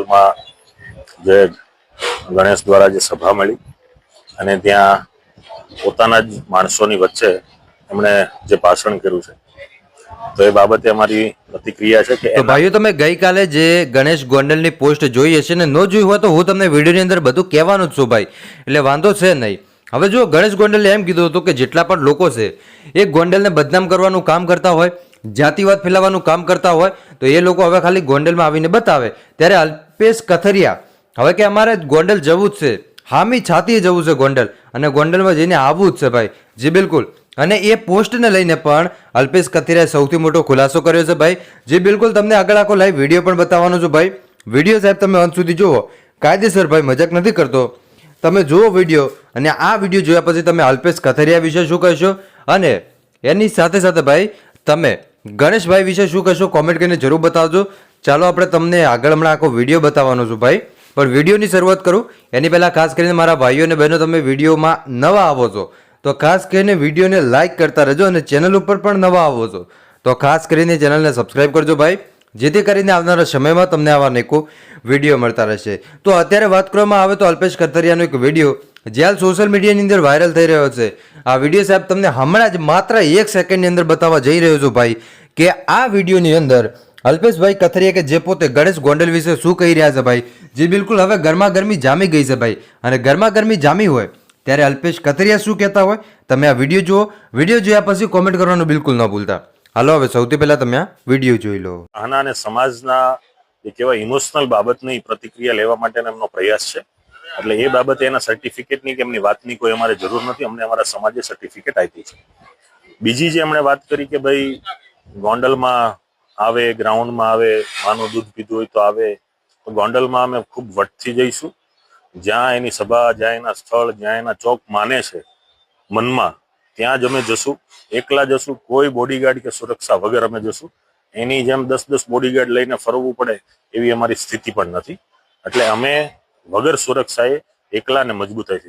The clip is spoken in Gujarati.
ગોંડલમાં જે ગણેશ દ્વારા જે સભા મળી અને ત્યાં પોતાના જ માણસોની વચ્ચે એમણે જે ભાષણ કર્યું છે. તો એ બાબતે અમારી પ્રતિક્રિયા છે કે ભાઈઓ તમે ગઈકાલે જે ગણેશ ગોંડલની પોસ્ટ જોઈ હશે ને ન જોઈ હોય તો હું તમને વિડીયોની અંદર બધું કહેવાનું જ છું ભાઈ એટલે વાંધો છે નહીં. હવે જો ગણેશ ગોંડલે એમ કીધું હતું કે જેટલા પણ લોકો છે એ ગોંડલને બદનામ કરવાનું કામ કરતા હોય જાતિવાદ ફેલાવવાનું કામ કરતા હોય તો એ લોકો હવે ખાલી ગોંડલમાં આવીને બતાવે. ત્યારે અલ્પેશ કથરિયા. હવે કે અમારે ગોંડલ જવું જ છે. હામી છાતીએ જવું છે ગોંડલ. અને ગોંડલમાં જઈને આવવું જ છે ભાઈ. જી બિલકુલ. અને એ પોસ્ટને લઈને પણ અલ્પેશ કથિરાએ સૌથી મોટો ખુલાસો કર્યો છે ભાઈ. જે બિલકુલ, તમને આગળ આખો લાઈવ વીડિયો પણ બતાવવાનો છું ભાઈ. વીડિયો સાહેબ, તમે અંત સુધી જુઓ. કાયદેસર ભાઈ, મજાક નથી કરતો. તમે જુઓ વીડિયો અને આ વીડિયો જોયા પછી તમે અલ્પેશ કથરિયા વિશે શું કહેશો? અને એની સાથે સાથે ભાઈ, તમે ગણેશભાઈ વિશે શું કહેશો? કોમેન્ટ કરીને જરૂર બતાવજો. ચાલો આપણે તમને આગળ હમણાં આખો વીડિયો બતાવવાનો છું ભાઈ. પણ વિડીયોની શરૂઆત કરું. એની પહેલાં ખાસ કરીને મારા ભાઈઓ અને બહેનો, તમે વિડીયોમાં નવા આવો છો. તો ખાસ કરીને વિડીયોને લાઇક કરતા રહેજો અને ચેનલ ઉપર પણ નવા આવો છો. તો ખાસ કરીને ચેનલને સબસ્ક્રાઇબ કરજો ભાઈ. જેથી કરીને આવનારા સમયમાં તમને આવા નેકો વીડિયો મળતા રહેશે. તો અત્યારે વાત કરવામાં આવે તો અલ્પેશ કતરિયાનો એક વીડિયો જે હાલ સોશિયલ મીડિયાની અંદર વાયરલ થઈ રહ્યો છે. આ વીડિયો સાહેબ તમને હમણાં જ માત્ર એક સેકન્ડની અંદર બતાવવા જઈ રહ્યો છું ભાઈ, કે આ વિડીયોની અંદર અલ્પેશભાઈ કથરિયા કે જે પોતે ગણેશ ગોંડલ વિશે શું કહી રહ્યા છે ભાઈ? જે બિલકુલ હવે ગરમા ગરમી જામી ગઈ છે ભાઈ. અને ગરમા ગરમી જામી હોય, ત્યારે અલ્પેશ કથરિયા શું કહેતા હોય? તમે આ વીડિયો જુઓ. વીડિયો જોયા પછી કોમેન્ટ કરવાનું બિલકુલ ન ભૂલતા. હાલો, હવે સૌથી પહેલા તમે આ વીડિયો જોઈ લો. આના અને સમાજના કહેવાય ઇમોશનલ બાબતની પ્રતિક્રિયા લેવા માટેનો એમનો પ્રયાસ છે. એટલે એ બાબતે એના સર્ટિફિકેટની કે એમની વાતની કોઈ અમારે જરૂર નથી. અમને અમારા સમાજે સર્ટિફિકેટ આપી છે. બીજી જે એમણે વાત કરી કે ભાઈ ગોંડલમાં આવે ગ્રાઉન્ડમાં આવે, માનું દૂધ પીધું હોય તો આવે. તો ગોંડલમાં અમે ખૂબ વટથી જઈશું. જ્યાં એની સભા, જ્યાં એના સ્થળ, જ્યાં એના ચોક માને છે મનમાં, ત્યાં જ અમે જશું. એકલા જશું, કોઈ બોડીગાર્ડ કે સુરક્ષા વગર અમે જશું. એની જેમ દસ દસ બોડીગાર્ડ લઈને ફરવું પડે એવી અમારી સ્થિતિ પણ નથી. એટલે અમે વગર સુરક્ષાએ એકલાને મજબૂતાઈથી.